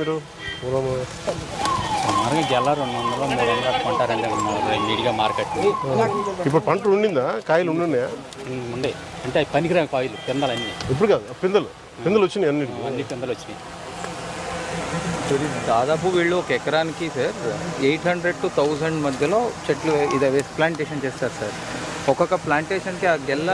మీరు గెల రెండు వందలు మూడు వందలు కట్టుకుంటారండి నీట్గా మార్కెట్ ఇప్పుడు పంట ఉండిందా? కాయలు ఉండున్నాయా? ఉండే. అంటే అవి పనికిరాని కాయలు పిందలు అన్నీ. ఇప్పుడు కాదు పిందెలు. పిందెలు వచ్చినాయి అన్నిటికీ. అన్ని పిందలు వచ్చినాయి. దాదాపు వీళ్ళు ఒక ఎకరానికి sir eight hundred to thousand మధ్యలో చెట్లు ఇది వేసి ప్లాంటేషన్ చేస్తారు సార్. ఒక్కొక్క ప్లాంటేషన్కి ఆ గెల్ల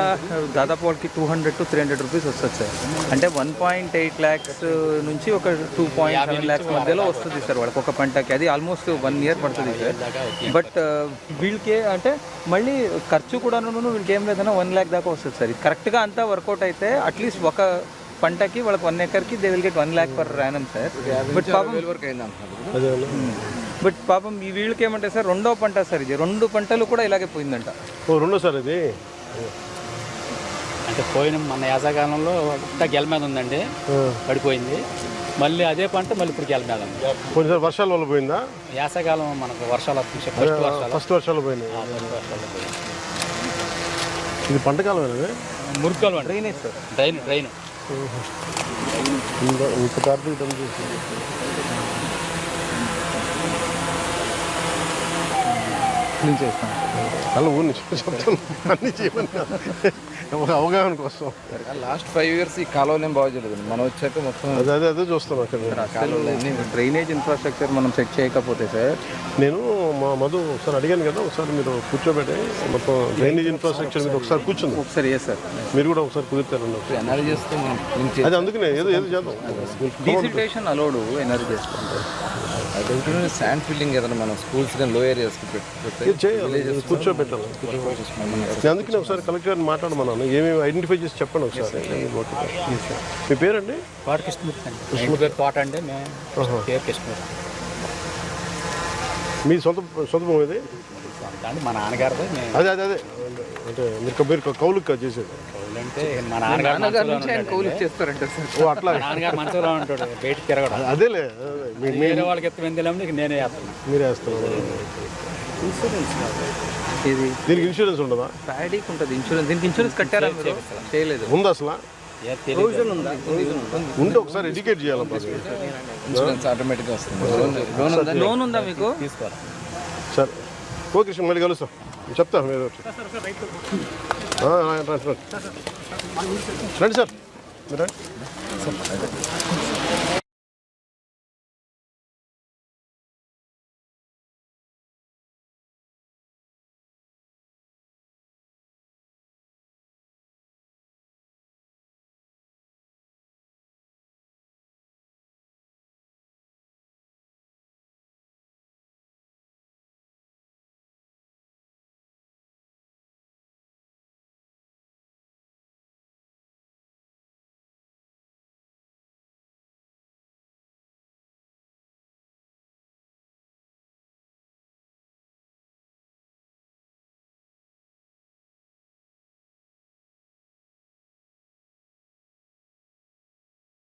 దాదాపు వాళ్ళకి two hundred to three hundred rupees వస్తుంది సార్. అంటే వన్ పాయింట్ ఎయిట్ ల్యాక్స్ నుంచి ఒక టూ పాయింట్ సెవెన్ ల్యాక్స్ మధ్యలో వస్తుంది సార్ వాళ్ళకి ఒక పంటకి. అది ఆల్మోస్ట్ వన్ ఇయర్ పడుతుంది సార్. బట్ వీళ్ళకి అంటే మళ్ళీ ఖర్చు కూడాను వీళ్ళకి ఏం లేదన్నా వన్ ల్యాక్ దాకా వస్తుంది సార్. ఇది కరెక్ట్గా అంతా వర్కౌట్ అయితే అట్లీస్ట్ ఒక పంటకి వాళ్ళకి one ఎకర్కి they will get one lakh per రానం sir. But పాపం అదే బట్ పాపం ఈ వీళ్ళకి ఏమంటే సార్ రెండో పంట సార్ ఇది. రెండు పంటలు కూడా ఇలాగే పోయిందంట. ఓ రెండో సార్ ఇది? అంటే పోయిన మన యాసకాలంలో ఒకట గెల మీద ఉందండి. పడిపోయింది. మళ్ళీ అదే పంట మళ్ళీ ఇప్పుడు గెల మీద ఉంది. కొంచెం వర్షాల వల్ల పోయిందా? యాసకాలం మనకు వర్షాలు వస్తుంది ఫస్ట్ వర్షాలు. ఫస్ట్ వర్షాలు పోయినాయి. ఇది పంటకాలం అండి. డ్రైనేజ్ సార్ డ్రైన్ డ్రైన్ ఇంత క్లీన్ చేస్తాం అలా ఊరిని చెప్తాను. అన్ని చేయమని ఒక అవగాహన కోసం. లాస్ట్ ఫైవ్ ఇయర్స్ ఈ కాలువలు ఏం బాగా చేయలేదు. మనం వచ్చాక మొత్తం అదే అదే చూస్తాను అక్కడ. డ్రైనేజ్ ఇన్ఫ్రాస్ట్రక్చర్ మనం సెట్ చేయకపోతే సార్ నేను మా మధు ఒకసారి అడిగాను కదా ఒకసారి మీరు కూర్చోబెట్టి మొత్తం డ్రైనేజ్ ఇన్ఫ్రాస్ట్రక్చర్ మీద ఒకసారి కూర్చుంది. ఒకసారి ఏ సార్ మీరు కూడా ఒకసారి కుదురుతారండి ఎనర్జీ చేస్తే మనం. అది అందుకనే ఏదో ఏదో చేద్దాం. డీసిల్టేషన్ అలౌడ్ ఎనర్జీ చేసుకుంటారు అది ఉంటేనే శాండ్ ఫిల్లింగ్ ఏదైనా మనం స్కూల్స్ కానీ లో ఏరియాస్కి పెట్టి కూర్చోబెట్టాలి. అందుకనే ఒకసారి కలెక్టర్ గారిని మాట్లాడమన్నాను ఏమేమి ఐడెంటిఫై చేసి చెప్పండి ఒకసారి. మీ పేరండి? తోట కృష్ణమూర్తి అండి. కృష్ణ పేరు తోట అండి మేము పేరు కృష్ణమూర్తి. మీ సొంత సొంత భూమి ఇది మా నాన్నగారిది మేము అదే అదే అదే. అంటే మీరు మీరు కౌలుకి చేసేది. కౌలు అంటే మా నాన్నగారు నాన్నగారి మనసులో నుంచి ఆయన ఉంటాడండి. కౌలు ఇచ్చేస్తారంట సార్. ఓ అట్లా. నాన్నగారు మనసులో ఉంటాడు బయటికి తిరగడం. అదేలే అదే. మీ- వేరే వాళ్ళకి ఎత్తు నేనే మీరే వేస్తున్నారు. ఇది దీనికి ఇన్సూరెన్స్ ఉండదా? ప్యాడీకి ఉంటుంది ఇన్సూరెన్స్. దీనికి ఇన్సూరెన్స్ కట్టారా మీరు? చేయలేదు. ఉందా అసలు? ఉంటే ఒకసారి ఎడ్యుకేట్ అది. ఇన్సూరెన్స్ ఆటోమేటిక్గా వస్తుంది. లోన్ ఉందా? లోన్ ఉందా? మీకు? తీసుకోవాలి సరే. ఓకే కృష్ణ మళ్ళీ కలుస్తాం. చెప్తా మీరు రండి, సార్. మీరు రండి.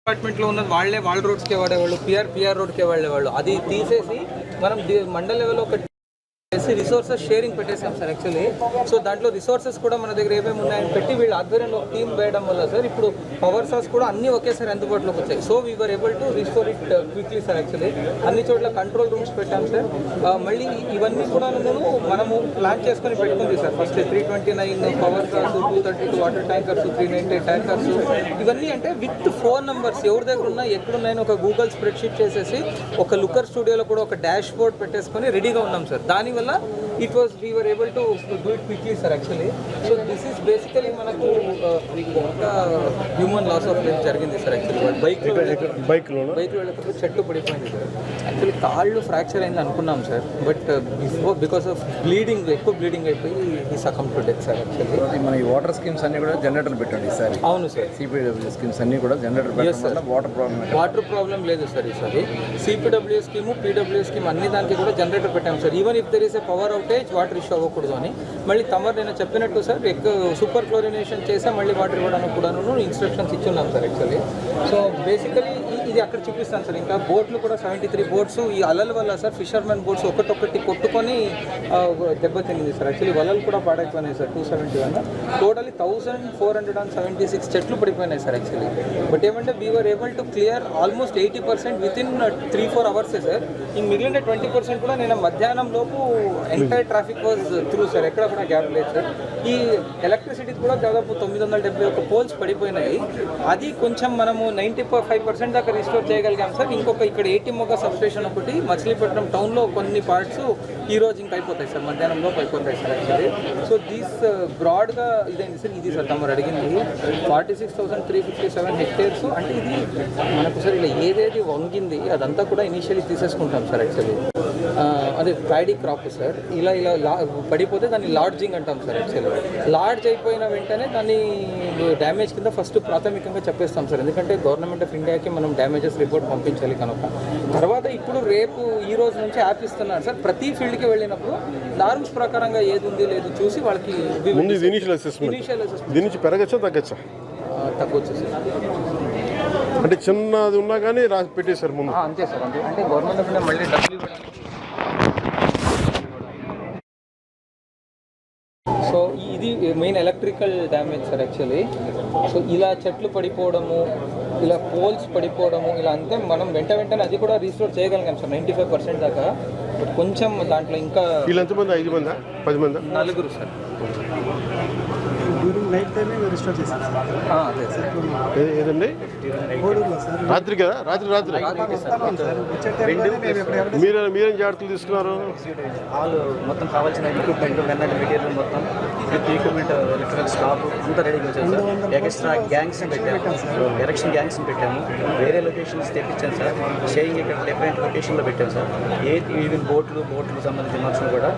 డిపార్ట్మెంట్లో ఉన్నది వాళ్ళే వాళ్ళ రోడ్స్కే వాడేవాళ్ళు పిఆర్ పిఆర్ రోడ్కే వాళ్ళేవాళ్ళు అది తీసేసి మనం మండల లెవెల్ ఒక చేసి రిసోర్సెస్ షేరింగ్ పెట్టేసాం సార్ యాక్చువల్లీ సో దాంట్లో రిసోర్సెస్ కూడా మన దగ్గర ఏమేమి ఉన్నాయని పెట్టి వీళ్ళ ఆధ్వర్యంలో ఒక టీం వేయడం వల్ల సార్ ఇప్పుడు పవర్ సాస్ కూడా అన్ని ఒకేసారి అందుబాటులోకి వచ్చాయి. So we are able to restore it quickly sir actually అన్ని చోట్ల కంట్రోల్ రూమ్స్ పెట్టాం సార్ uh, మళ్ళీ ఇవన్నీ కూడా నేను మనము ప్లాన్ చేసుకొని పెట్టుకుంది sir first three twenty nine power saws two thirty two water tankers three ninety tankers ఇవన్నీ అంటే విత్ ఫోన్ నెంబర్స్ ఎవరి దగ్గర ఉన్నా ఎక్కడున్నాయని ఒక గూగుల్ స్ప్రెడ్షీట్ చేసేసి ఒక లుకర్ స్టూడియోలో కూడా ఒక డాష్ బోర్డ్ పెట్టేసుకొని రెడీగా ఉన్నాం సార్ దానివల్ల it was we were able to do it quickly sir actually so this is basically మనకు uh, ఒక హ్యూమన్ లాస్ ఆఫ్ లైఫ్ జరిగింది సార్ యాక్చువల్లీ బైక్లో బైక్లోనా బైక్లో వెళ్ళేటప్పుడు చెట్లు పడిపోయింది సార్ యాక్చువల్లీ కాళ్ళు ఫ్రాక్చర్ అయింది అనుకున్నాం sir but before because of bleeding ఎక్కువ బ్లీడింగ్ అయిపోయి ఈ succumb to death sir actually మన ఈ వాటర్ స్కీమ్స్ అన్ని కూడా జనరేటర్లు పెట్టండి ఈసారి. అవును సార్ సిపిడబ్ల్యూ స్కీమ్స్ అన్ని కూడా జనరేటర్ పెట్టడం వల్ల వాటర్ ప్రాబ్లం వాటర్ ప్రాబ్లం లేదు సార్ ఈసారి. సిపిడబ్ల్యూ స్కీము పీడబ్ల్యూ స్కీమ్ అన్ని దానికి కూడా జనరేటర్ పెట్టాం sir even if there is a power outage water issue అవ్వకూడదు అని. మళ్ళీ తమరు నేను చెప్పినట్టు సార్ ఎక్కువ సూపర్ క్లోరినేషన్ చేసే మళ్ళీ వాటర్ ఇవ్వడానికి కూడాను ఇన్స్ట్రక్షన్స్ ఇచ్చున్నాం సార్ యాక్చువల్లీ సో బేసికలీ ఇది అక్కడ చూపిస్తాను సార్. ఇంకా బోట్లు కూడా సెవెంటీ త్రీ బోట్స్. ఈ అలల వల్ల సార్ ఫిషర్మెన్ బోట్స్ ఒకటొకటి కొట్టుకొని దెబ్బతింది దెబ్బతినింది సార్. యాక్చువల్లీ వలలు కూడా పాడైపోయినాయి sir two seventy one totally thousand four hundred and seventy six చెట్లు పడిపోయినాయి సార్ యాక్చువల్లీ బట్ ఏమంటే we are able to clear almost eighty percent within three four అవర్సే sir. ఈ మిగిలిన ట్వంటీ పర్సెంట్ కూడా నేను మధ్యాహ్నం లోపు entire traffic was through sir. ఎక్కడ కూడా గ్యాప్ లేదు సార్. ఈ ఎలక్ట్రిసిటీ కూడా దాదాపు తొమ్మిది వందల డెబ్బై ఒక పోల్స్ పడిపోయినాయి. అది కొంచెం మనము నైంటీ ఫైవ్ పర్సెంట్ దాకా రెస్టోర్ చేయగలిగాం సార్. ఇంకొక ఇక్కడ ఏటీ మొగ్గ సబ్స్టేషన్ ఒకటి మచిలీపట్నం టౌన్లో కొన్ని పార్ట్స్ ఈ రోజు ఇంకా అయిపోతాయి సార్. మధ్యాహ్నం లోపు అయిపోతాయి సార్ యాక్చువల్లీ సో దీస్ బ్రాడ్గా ఇదేంటి సార్? ఇది సార్ తమరు అడిగింది. Forty six thousand three fifty seven hectares అంటే ఇది మనకు సార్ ఇలా ఏదేది వంగింది అదంతా కూడా ఇనీషియలీ తీసేసుకుంటాం సార్ యాక్చువల్లీ అదే ప్యాడీ క్రాప్ సార్. ఇలా ఇలా లా పడిపోతే దాన్ని లాడ్జింగ్ అంటాం సార్ యాక్చువల్లీ లాడ్జ్ అయిపోయిన వెంటనే దాన్ని డ్యామేజ్ కింద ఫస్ట్ ప్రాథమికంగా చెప్పేస్తాం సార్. ఎందుకంటే గవర్నమెంట్ ఆఫ్ ఇండియాకి మనం డ్యామేజెస్ రిపోర్ట్ పంపించాలి కనుక. తర్వాత ఇప్పుడు రేపు ఈ రోజు నుంచి యాప్ ఇస్తున్నారు సార్. ప్రతి ఫీల్డ్కి వెళ్ళినప్పుడు నార్మ్స్ ప్రకారంగా ఏది ఉంది లేదు చూసి వాళ్ళకి ఇనీషియల్ అసెస్మెంట్ దీని నుంచి పెరగచ్చా తగ్గచ్చా? తగ్గొచ్చు అంటే చిన్నది ఉన్నా కానీ రాసి పెట్టేశారు ముందు. అంతే సార్ అంటే గవర్నమెంట్ మళ్ళీ డబ్బులు ఇవ్వడానికి సో ఇది main electrical damage sir actually so ఇలా చెట్లు పడిపోవడము ఇలా పోల్స్ పడిపోవడము ఇలా అంతే మనం వెంట వెంటనే అది కూడా రీస్టోర్ చేయగలిగాం సార్ నైంటీ ఫైవ్ పర్సెంట్ దాకా. బట్ కొంచెం దాంట్లో ఇంకా ఐదు మందా? పది మందా? నలుగురు సార్ డ్యూరింగ్ నైట్ టైమే ఏ- ఏదండి? రాత్రి కదా? రాత్రి రాత్రి. మీరు మీరేం జాగ్రత్తలు తీసుకున్నారు? ఆల్ మొత్తం కావాల్సిన ఎక్విప్మెంట్ మెన్నట్ మెటీరియల్ మొత్తం. విత్ ఎక్విప్మెంట్ ఎలక్ట్రికల్ స్టాఫ్ అంతా రెడీ సార్ ఎక్స్ట్రా గ్యాంగ్స్ పెట్టాము. ఎలక్షన్ గ్యాంగ్స్ పెట్టాము. వేరే లొకేషన్స్ తెప్పించాం సార్. షేయింగ్ ఇక్కడ డిఫరెంట్ లొకేషన్లో పెట్టాం సార్. ఏ ఈవెన్ బోట్లు బోట్లు సంబంధించిన మనుషులు కూడా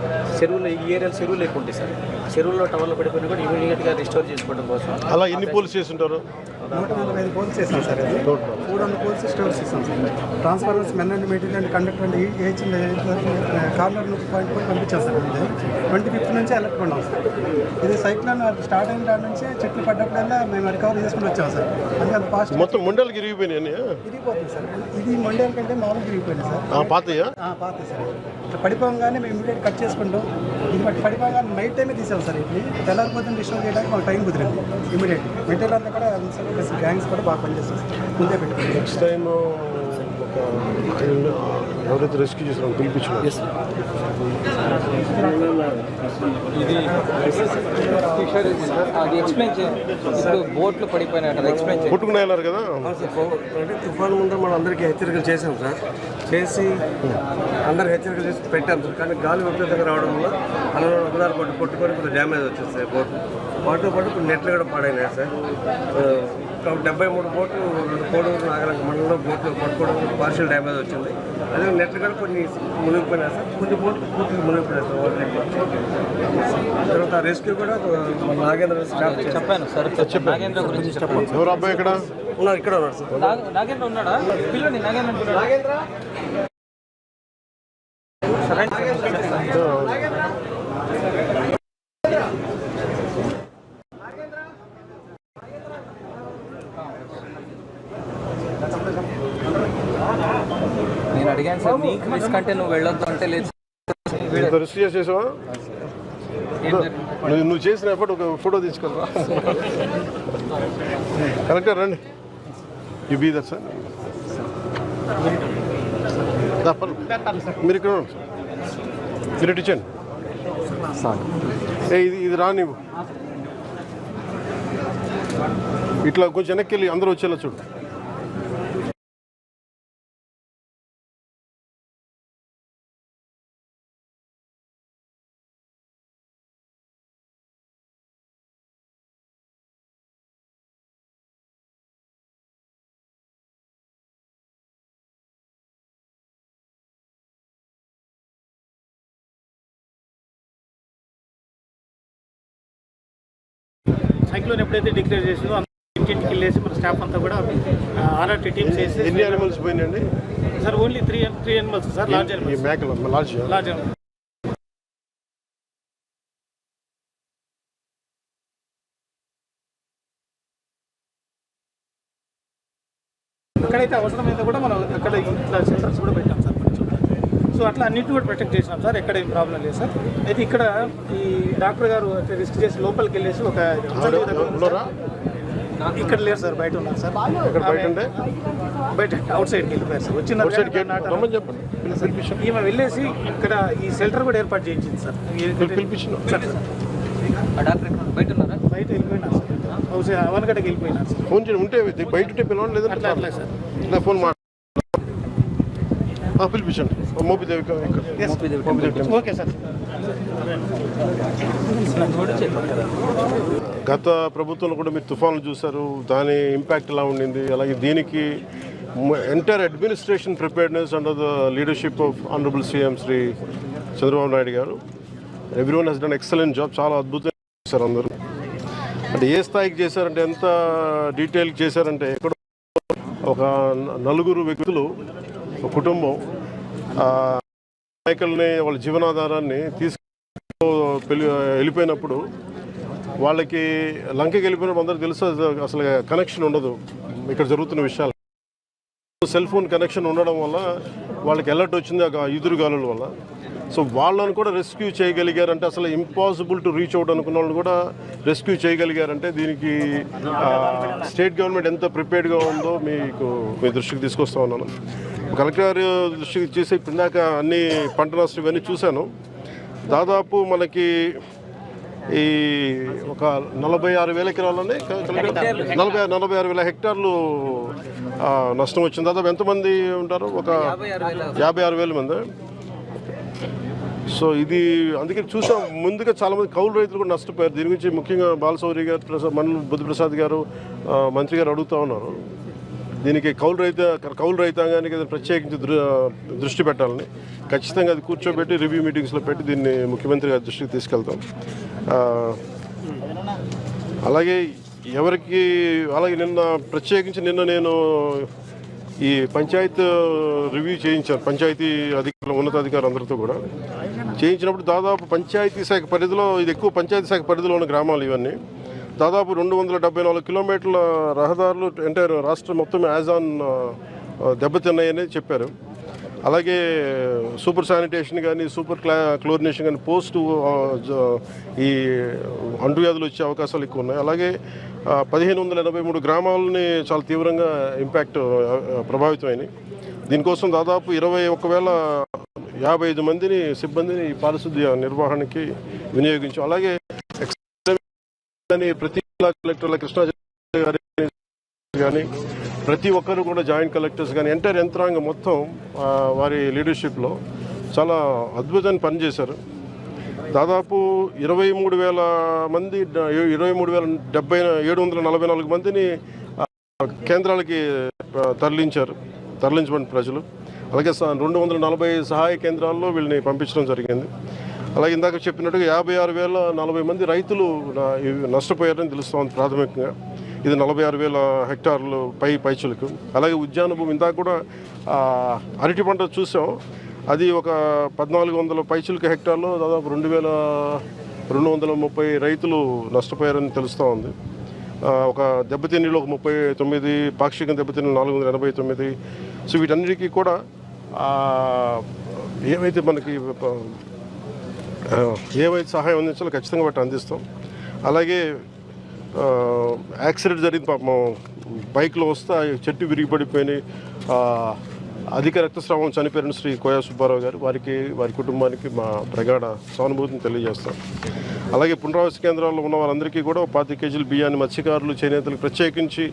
చెరువులు ఈ ఏరియాలో చెరువులు ఎక్కువ ఉంటాయి సార్. చెరువుల్లో టవర్లో పడిపోయినా కూడా ఇమీడియట్గా రిస్టోర్ చేసుకోవడం కోసం. అలా ఎన్ని పోలీస్ చేసి ఉంటారు నూట నలభై ఐదు పోల్స్ చేస్తాం సార్ మూడు వందల పోల్స్ స్టోర్ చేస్తాం sir. Transformers men and material and conductor and AH corner నుంచి పాయింట్ కూడా పంపించాం సార్ ఇది ట్వంటీ ఫిఫ్త్ నుంచి అలర్ట్ ఉన్నాం సార్. ఇది సైక్లోన్ స్టార్ట్ అయిన దాని నుంచి చెట్లు పడ్డప్పుడల్లా మేము రికవరీ చేసుకుని వచ్చాం సార్. అది అంత ఫాస్ట్ మొత్తం ముండలకి ఇరిగిపోయినాయి అన్నీ ఇరిగిపోతుంది సార్. ఇది మొండేల కంటే మామూలుగా ఇరిగిపోయింది సార్. ఆ, పాత సార్. పడిపోగానే మేము ఇమీడియట్ కట్ చేసుకుంటాం. ఇది బట్టి నైట్ టైమే తీసాం సార్ ఇట్లా తెల్లారిపోతుంది డిస్టర్బ్ చేయడానికి మాకు టైం కుదిరింది. ఇమీడియట్ మెటీరియల్ అంతా కూడా గ్యాంగ్స్ కూడా బాగా పనిచేస్తుంది ముందే పెట్టుకోండి. నెక్స్ట్ టైం ఎవరైతే రెస్క్యూ చేసిన అది ఎక్స్ప్లెయిన్ ఇప్పుడు బోట్లు పడిపోయినాయి ఎక్స్ప్లెయిన్ కొట్టుకుని వెళ్ళారు కదా? అంటే తుఫాన్ ముందు మనం అందరికీ హెచ్చరికలు చేసాం సార్. చేసి అందరికి హెచ్చరికలు చేసి పెట్టాం సార్. కానీ గాలి విపరీతంగా రావడం వల్ల అలా ఒకదారి పట్టు కొట్టుకొని కొంచెం డ్యామేజ్ వచ్చింది సార్ బోట్ వాటితో పాటు కొన్ని నెట్లు కూడా పాడైనాయి సార్. డెబ్బై మూడు బోట్లు రెండు కోడూరు నాగరంగ మండలంలో బోట్లు పట్టుకోవడం పార్షియల్ డ్యామేజ్ వచ్చింది. అదే నెట్లు కూడా కొన్ని మునిగిపోయినాయి సార్. కొన్ని బోట్లు పూర్తిగా మునిగిపోయినాయి సార్. తర్వాత రెస్క్యూ కూడా నాగేంద్ర స్టాఫ్. చెప్పాను సార్. నాగేంద్ర గురించి ఎవరు అబ్బాయి ఇక్కడ? ఉన్నారు ఇక్కడ ఉన్నారు సార్. నాగ- నాగేంద్ర ఉన్నాడా? పిల్లండి నాగేంద్ర నాగేంద్ర నేను అడిగాను సార్ నీకు రిస్క్ అంటే నువ్వు వెళ్ళొద్దు అంటే లేదు. ఇంత రిస్క్ చేసేసావా నువ్వు నువ్వు చేసిన ఎఫర్ట్ ఒక ఫోటో తీసుకెళ్ళరా? కరెక్టే రండి. యూ బీ దట్ సార్ మీరు ఇక్కడ మీరు ఇటు ఇచ్చండి ఏ ఇది ఇది రా నీవు. ఇట్లా కొంచెం వెనక్కి వెళ్ళి అందరూ వచ్చేలా చూడు. సైక్లోన్ ఎప్పుడైతే డిక్లేర్ చేసిందో ఇంటింటికి వెళ్ళేసి మన స్టాఫ్ అంతా కూడా ఆర్ఆర్టీ టీమ్స్ వేసి ఎన్ని animals పోయినాయండి? Sir only three three animals sir large మేకలు లార్జ్ ఎక్కడైతే అవసరమైందో కూడా మనం అక్కడ ఇట్లా షెల్టర్స్ కూడా పెట్టాం సార్ కొంచెం అట్లా అన్నింటిని కూడా ప్రొటెక్ట్ చేసినాం సార్. ఎక్కడ ఏం ప్రాబ్లం లేదు సార్. అయితే ఇక్కడ ఈ డాక్టర్ గారు రిస్క్ చేసి లోపలికి వెళ్ళేసి ఒక. ఇక్కడ లేరు సార్ బయట ఉన్నారు సార్. ఇక్కడ బయట అవుట్ సైడ్కి వెళ్ళిపోయారు సార్. వచ్చిన ఈమె వెళ్ళేసి ఇక్కడ ఈ షెల్టర్ కూడా ఏర్పాటు చేయించింది సార్. బయట ఉన్నారా? బయట వెళ్ళిపోయినారు సార్. బహుశా అవనగడ్డకి వెళ్ళిపోయినారు సార్. ఫోన్ చేయండి. ఉంటే బయట ఉంటే పిలవండి లేదంటే ఫోన్ పిలిపించండి మోపిదేవి. ఓకే సార్ గత ప్రభుత్వంలో కూడా మీరు తుఫాన్లు చూశారు. దాని ఇంపాక్ట్ ఎలా ఉండింది? అలాగే దీనికి entire administration preparedness under the leadership of honourable CM Shri Chandrababu Naidu garu. Everyone he's done excellent job చాలా అద్భుతంగా చేశారు అందరూ. అంటే ఏ స్థాయికి చేశారంటే ఎంత డీటెయిల్ చేశారంటే ఎక్కడ ఒక నలుగురు వ్యక్తులు కుటుంబం. నాయకుల్ని వాళ్ళ జీవనాధారాన్ని తీసుకు పెళ్ళి- వెళ్ళిపోయినప్పుడు వాళ్ళకి లంకకి వెళ్ళిపోయినప్పుడు అందరికి తెలుసు అసలు- అసలు కనెక్షన్ ఉండదు. ఇక్కడ జరుగుతున్న విషయాలు. సెల్ ఫోన్ కనెక్షన్ ఉండడం వల్ల వాళ్ళకి అలర్ట్ వచ్చింది ఆ ఎదురుగాలుల వల్ల. సో వాళ్ళని కూడా రెస్క్యూ చేయగలిగారంటే అసలు ఇంపాసిబుల్ టు రీచ్ అవుట్ అనుకున్న వాళ్ళని కూడా రెస్క్యూ చేయగలిగారంటే దీనికి స్టేట్ గవర్నమెంట్ ఎంత ప్రిపేర్డ్గా ఉందో మీకు మీ దృష్టికి తీసుకొస్తా ఉన్నాను. కలెక్టర్ గారి దృష్టికి చేసి ఇందాక అన్ని పంట నష్టం ఇవన్నీ చూశాను. దాదాపు మనకి ఈ ఒక నలభై ఆరు వేల ఎకరాలని నలభై నలభై ఆరు వేల హెక్టార్లు నష్టం వచ్చింది. దాదాపు ఎంతమంది ఉంటారు? ఒక యాభై ఆరు వేల మంది. సో ఇది అందుకే చూసాం. ముందుగా చాలామంది కౌలు రైతులు కూడా నష్టపోయారు. దీని గురించి ముఖ్యంగా బాలసౌరి గారు ప్రసాద్ మండల బుద్ధిప్రసాద్ గారు మంత్రి గారు అడుగుతూ ఉన్నారు. దీనికి కౌలు రైత కౌలు రైతాంగానికి ప్రత్యేకించి దృ- దృష్టి పెట్టాలని. ఖచ్చితంగా అది కూర్చోబెట్టి రివ్యూ మీటింగ్స్లో పెట్టి దీన్ని ముఖ్యమంత్రి గారి దృష్టికి తీసుకెళ్తాం. అలాగే ఎవరికి అలాగే నిన్న ప్రత్యేకించి నిన్న నేను ఈ పంచాయత్ రివ్యూ చేయించాను పంచాయతీ అధికారులు ఉన్నతాధికారులు అందరితో కూడా. చేయించినప్పుడు దాదాపు పంచాయతీ శాఖ పరిధిలో ఇది ఎక్కువ పంచాయతీ శాఖ పరిధిలో ఉన్న గ్రామాలు ఇవన్నీ. దాదాపు రెండు వందల డెబ్బై నాలుగు కిలోమీటర్ల రహదారులు ఎంటైర్ రాష్ట్రం మొత్తం యాజాన్ దెబ్బతిన్నాయని చెప్పారు. అలాగే సూపర్ శానిటేషన్ కానీ సూపర్ క్లా క్లోరినేషన్ కానీ పోస్ట్ ఈ అంటువ్యాధులు వచ్చే అవకాశాలు ఎక్కువ ఉన్నాయి అలాగే పదిహేను వందల ఎనభై మూడు గ్రామాలని చాలా తీవ్రంగా ఇంపాక్ట్ ప్రభావితమైనవి దీనికోసం దాదాపు ఇరవై ఒక్క వేల యాభై ఐదు మందిని సిబ్బందిని ఈ పారిశుద్ధ్య నిర్వహణకి వినియోగించాం అలాగే అని ప్రతి జిల్లా కలెక్టర్ల కృష్ణా గారి కానీ ప్రతి ఒక్కరు కూడా జాయింట్ కలెక్టర్స్ కానీ ఎంటైర్ యంత్రాంగం మొత్తం వారి లీడర్షిప్లో చాలా అద్భుతాన్ని పనిచేశారు. దాదాపు ఇరవై మూడు వేల మంది ఇరవై మూడు వేల డెబ్బై ఏడు వందల నలభై నాలుగు మందిని కేంద్రాలకి తరలించారు. తరలించబడిన ప్రజలు. అలాగే స- రెండు వందల నలభై సహాయ కేంద్రాల్లో వీళ్ళని పంపించడం జరిగింది. అలాగే ఇందాక చెప్పినట్టుగా యాభై ఆరు వేల నలభై మంది రైతులు నష్టపోయారని తెలుస్తోంది ప్రాథమికంగా. ఇది నలభై ఆరు వేల హెక్టార్లు పై పైచులకు. అలాగే ఉద్యాన భూమి ఇందాక కూడా అరటి పంట చూసాం. అది ఒక పద్నాలుగు వందల పైచులకు హెక్టార్లో దాదాపు రెండు వేల రెండు వందల ముప్పై రైతులు నష్టపోయారని తెలుస్తూ ఉంది. ఒక దెబ్బతిన్నీళ్ళు ఒక ముప్పై తొమ్మిది పాక్షిక దెబ్బతిన్నీళ్ళు నాలుగు వందల ఎనభై తొమ్మిది. సో వీటన్నిటికీ కూడా ఏమైతే ఏవైతే మనకి ఏమైతే ఏవైతే సహాయం అందించాలో ఖచ్చితంగా వాటి అందిస్తాం. అలాగే యాక్సిడెంట్ జరిగింది పాపం. బైక్లో వస్తే చెట్టు విరిగిపడిపోయినాయి. అధిక రక్తస్రావం చనిపోయిన శ్రీ కోయా సుబ్బారావు గారు వారికి వారి కుటుంబానికి మా ప్రగాఢ సానుభూతిని తెలియజేస్తాం. అలాగే పునరావాస కేంద్రాల్లో ఉన్న వారందరికీ కూడా పాతి కేజీల బియ్యాన్ని మత్స్యకారులు చేనేతలకు ప్రత్యేకించి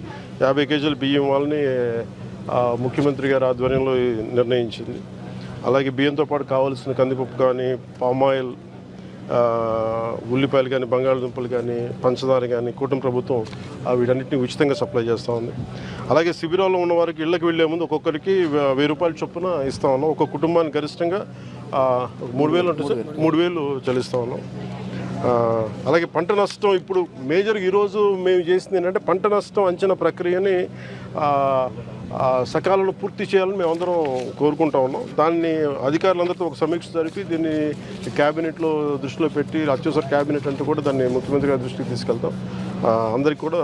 యాభై కేజీల బియ్యం వాళ్ళని ముఖ్యమంత్రి గారి ఆధ్వర్యంలో నిర్ణయించింది. అలాగే బియ్యంతో పాటు కావాల్సిన కందిపప్పు కానీ పామాయిల్ ఉల్లిపాయలు కానీ బంగాళదుంపలు కానీ పంచదార కానీ కూటమి ప్రభుత్వం వీటన్నిటిని ఉచితంగా సప్లై చేస్తూ ఉంది. అలాగే శిబిరాల్లో ఉన్న వారికి ఇళ్ళకి వెళ్ళే ముందు ఒక్కొక్కరికి వెయ్యి రూపాయల చొప్పున ఇస్తా ఉన్నాం. ఒక కుటుంబానికి గరిష్టంగా మూడు వేలు ఉంటుంది మూడు వేలు చెల్లిస్తూ ఉన్నాం. అలాగే పంట నష్టం ఇప్పుడు మేజర్ ఈరోజు మేము చేసింది ఏంటంటే పంట నష్టం అంచనా ప్రక్రియని సకాలంలో పూర్తి చేయాలని మేమందరం కోరుకుంటా ఉన్నాం. దాన్ని అధికారులందరితో ఒక సమీక్ష జరిపి దీన్ని క్యాబినెట్లో దృష్టిలో పెట్టి అత్యవసర క్యాబినెట్ అంటూ కూడా దాన్ని ముఖ్యమంత్రి గారి దృష్టికి తీసుకెళ్తాం. అందరికి కూడా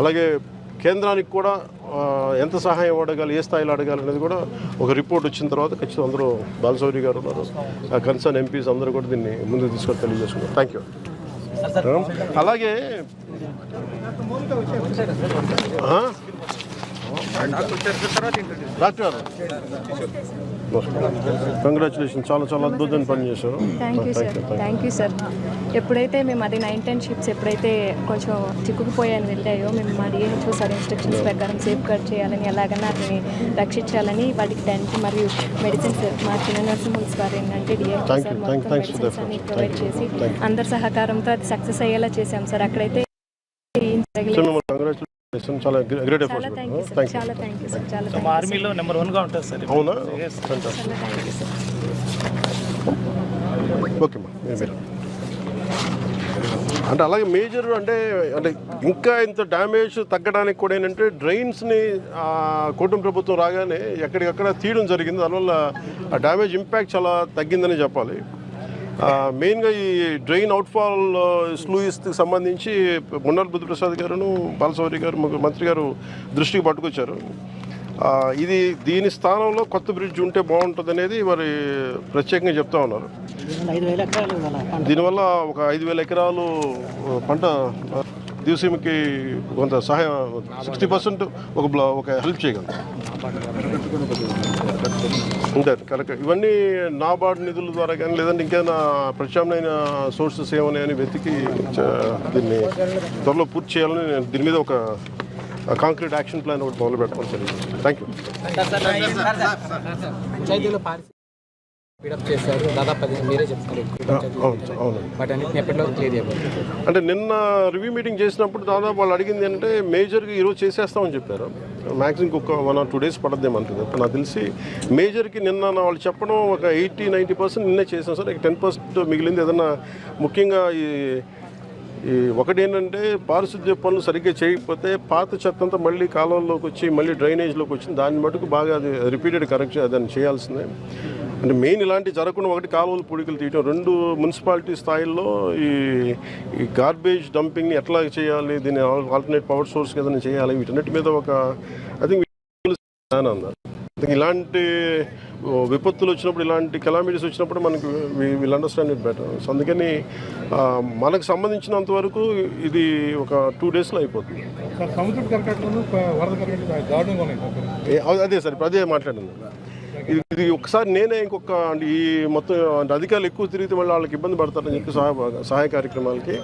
అలాగే కేంద్రానికి కూడా ఎంత సహాయం అడగాలి ఏ స్థాయిలో అడగాలి అనేది కూడా ఒక రిపోర్ట్ వచ్చిన తర్వాత ఖచ్చితంగా అందరూ బాలసౌరి గారు ఉన్నారు. కన్సర్న్ ఎంపీస్ అందరూ కూడా దీన్ని ముందుకు తీసుకొని తెలియజేసుకున్నారు థ్యాంక్ యూ అలాగే? డాక్టర్ గారు కంగ్రాచులేషన్ చాలా చాలా అద్భుతమైన పని చేశారు thank you sir thank you sir ఎప్పుడైతే మేము అది నైన్ టెన్ షిప్స్ ఎప్పుడైతే కొంచెం చిక్కుకుపోయాని వెళ్ళాయో మేము మా డిఎన్హెచ్ఓ సార్ ఇన్స్ట్రక్షన్స్ ప్రకారం సేఫ్ గార్డ్ చేయాలని ఎలాగైనా అతని రక్షించాలని వాటికి టెంట్ మరియు మెడిసిన్స్ మా చిన్న నర్సింహోమ్స్ వారు ఏంటంటే డిఎన్హెచ్ఓ సార్. మొత్తం మెడిసిన్స్ అన్ని. ప్రొవైడ్. చేసి. అందరి సహకారంతో అది సక్సెస్ అయ్యేలా చేశాం సార్ అక్కడైతే కంగ్రాచులేషన్ చాలా great efforts thank you sir thank you చాలా థ్యాంక్ యూ సార్ చాలా మా థ్యాంక్ యూ ఆర్మీలో నెంబర్ వన్గా ఉంటుంది సార్ అవునా? చాలా థ్యాంక్ యూ సార్ ఓకే మా మీరు అంటే అలాగే మేజర్ అంటే అంటే ఇంకా ఇంత డ్యామేజ్ తగ్గడానికి కూడా ఏంటంటే డ్రైన్స్ని కూటమి ప్రభుత్వం రాగానే ఎక్కడికక్కడ తీయడం జరిగింది. దానివల్ల ఆ డ్యామేజ్ ఇంపాక్ట్ చాలా తగ్గిందని చెప్పాలి. మెయిన్గా ఈ డ్రైన్ అవుట్ఫాల్ స్లూయిస్కి సంబంధించి మున్నార్ బుద్ధప్రసాద్ గారును బాలసౌరి గారు మంత్రి గారు దృష్టికి పట్టుకొచ్చారు. ఇది దీని స్థానంలో కొత్త బ్రిడ్జ్ ఉంటే బాగుంటుంది అనేది మరి ప్రత్యేకంగా చెప్తా ఉన్నారు. దీనివల్ల ఒక ఐదు వేల ఎకరాలు పంట దివసీమకి కొంత సహాయం సిక్స్టీ పర్సెంట్ ఒక బ్లా- ఒక హెల్ప్ చేయగలం ఉంటారు కరెక్ట్. ఇవన్నీ నాబార్డ్ నిధుల ద్వారా కానీ లేదంటే ఇంకేమైనా ప్రత్యామ్నాయ సోర్సెస్ ఏమన్నాయని వెతికి దీన్ని త్వరలో పూర్తి చేయాలని నేను దీని మీద ఒక కాంక్రీట్ యాక్షన్ ప్లాన్ ఒకటి మొదలు పెట్టడం జరిగింది. థ్యాంక్ యూ అంటే నిన్న రివ్యూ మీటింగ్ చేసినప్పుడు దాదాపు వాళ్ళు అడిగింది ఏంటంటే మేజర్గా ఈరోజు చేసేస్తామని చెప్పారు. మ్యాక్సిమం ఒక వన్ ఆర్ టూ డేస్ పడద్దేమంటుంది నాకు తెలిసి మేజర్కి నిన్న వాళ్ళు చెప్పడం ఒక ఎయిటీ నైంటీ పర్సెంట్ నిన్నే చేసాం సార్. టెన్ పర్సెంట్ మిగిలింది ఏదన్నా ముఖ్యంగా ఈ ఈ ఒకటి ఏంటంటే పారిశుద్ధ్య పనులు సరిగ్గా చేయకపోతే పాత చెత్త అంతా మళ్ళీ కాలువల్లోకి వచ్చి మళ్ళీ డ్రైనేజ్లోకి వచ్చింది దాన్ని మటుకు బాగా అది రిపీటెడ్ కరెక్ట్ దాన్ని చేయాల్సిందే. అంటే మెయిన్ ఇలాంటి జరగకుండా ఒకటి కాలువలు పొడికలు తీయటం రెండు మున్సిపాలిటీ స్థాయిల్లో ఈ ఈ గార్బేజ్ డంపింగ్ని ఎట్లా చేయాలి దీన్ని ఆల్టర్నేట్ పవర్ సోర్స్ ఏదైనా చేయాలి వీటన్నిటి మీద ఒక ఐ థింక్ అన్నారు ఇలాంటి విపత్తులు వచ్చినప్పుడు ఇలాంటి కెలామిటీస్ వచ్చినప్పుడు మనకు will understand it better so అందుకని మనకు సంబంధించినంత వరకు ఇది ఒక టూ డేస్లో అయిపోతుంది. అదే సార్ ఇప్పుడు అదే మాట్లాడింది. ఇది ఒకసారి నేనే ఇంకొక అంటే ఈ మొత్తం అంటే అధికారులు ఎక్కువ తిరిగితే మళ్ళీ వాళ్ళకి ఇబ్బంది పడతారని చెప్పి సహాయ సహాయ కార్యక్రమాలకి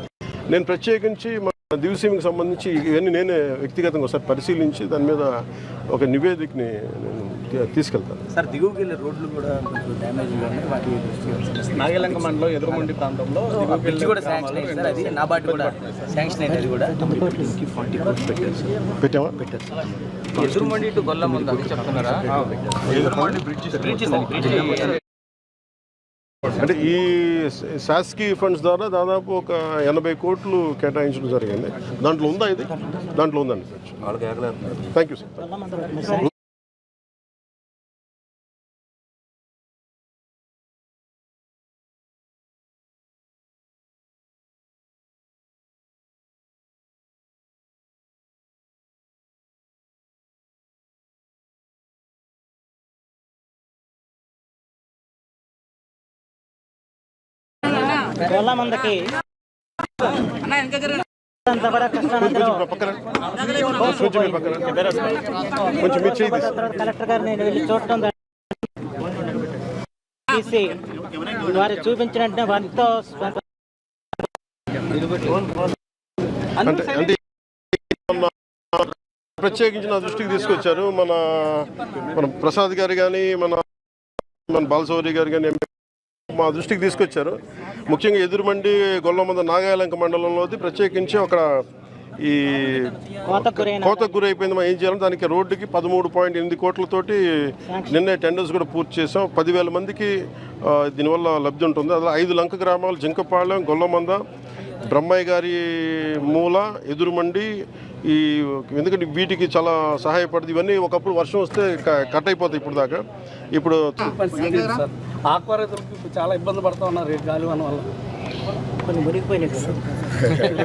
నేను ప్రత్యేకించి మన దివసీమకి సంబంధించి ఇవన్నీ నేనే వ్యక్తిగతంగా ఒకసారి పరిశీలించి దాని మీద ఒక నివేదికని నేను తీసుకెళ్తాను. సార్ దిగువకి వెళ్ళే రోడ్లు కూడా నాగలంక మండలం ఎదురుమండి ప్రాంతంలో క్రోర్స్ పెట్టారు పెట్టామా? ఎదురుమండి ఇటు గొల్లం ఉంది? అది చెప్తున్నారా? ఎదురుమండి బ్రిడ్జ్ బ్రిడ్జ్ బ్రిడ్జ్ అంటే ఈ శాస్కీ ఫండ్స్ ద్వారా దాదాపు ఒక ఎనభై కోట్లు కేటాయించడం జరిగింది. దాంట్లో ఉందా ఇది? దాంట్లో ఉందండి. థ్యాంక్ యూ సార్ చాలా మందికి అంతా కూడా. కలెక్టర్ గారు నేను వెళ్ళి చూడటం జరిగింది. తీసి వారు చూపించిన వారితో ప్రత్యేకించి నా దృష్టికి తీసుకొచ్చారు మన మన ప్రసాద్ గారు కానీ మన మన బాలసౌరి గారు కానీ మా దృష్టికి తీసుకొచ్చారు ముఖ్యంగా ఎదురుమండి గొల్లమంద నాగాయలంక మండలంలోది ప్రత్యేకించి ఒక ఈ కోతకు గురైపోయింది మనం ఏం చేయాలి? దానికి రోడ్డుకి పదమూడు పాయింట్ ఎనిమిది కోట్లతోటి నిన్నే టెండర్స్ కూడా పూర్తి చేసాం పదివేల మందికి దీనివల్ల లబ్ధి ఉంటుంది. అలా ఐదు లంక గ్రామాలు జింకపాలెం గొల్లమంద బ్రహ్మయ్య గారి మూల ఎదురుమండి ఈ ఎందుకంటే వీటికి చాలా సహాయపడుతుంది ఇవన్నీ ఒకప్పుడు వర్షం వస్తే కట్ అయిపోతాయి ఇప్పుడు దాకా. ఇప్పుడు ఆక్వా రైతులకు చాలా ఇబ్బంది పడుతూ ఉన్నారు ఈ గాలివాన వల్ల. కొన్ని మునిగిపోయినాయి సార్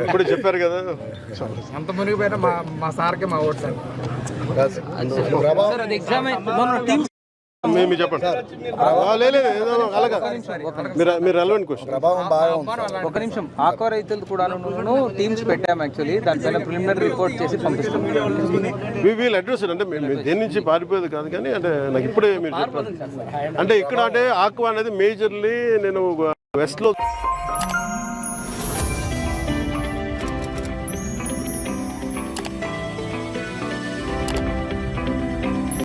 ఇప్పుడు చెప్పారు కదా. అంత మునిగిపోయినా మా మా సార్కే మా ఓటు సార్. సార్ అది ఎగ్జామ్ మొన్న టీమ్ మీ- మీరు చెప్పండి లే, లే, ఏదో అలాగా. మీరు మీరు రెలవెంట్ క్వశ్చన్ ఒక నిమిషం. ఆక్వా రైతులు కూడా టీమ్స్ పెట్టాము యాక్చువల్లీ దానిపైన ప్రిలిమినరీ రిపోర్ట్ చేసి పంపిస్తాం. వి వీల్ అడ్రస్ అంటే మేము మేము దేని నుంచి పారిపోయేది కాదు కానీ అంటే నాకు ఇప్పుడే మీరు చెప్పారు. అంటే ఇక్కడ అంటే ఆక్వా అనేది మేజర్లీ నేను వెస్ట్లో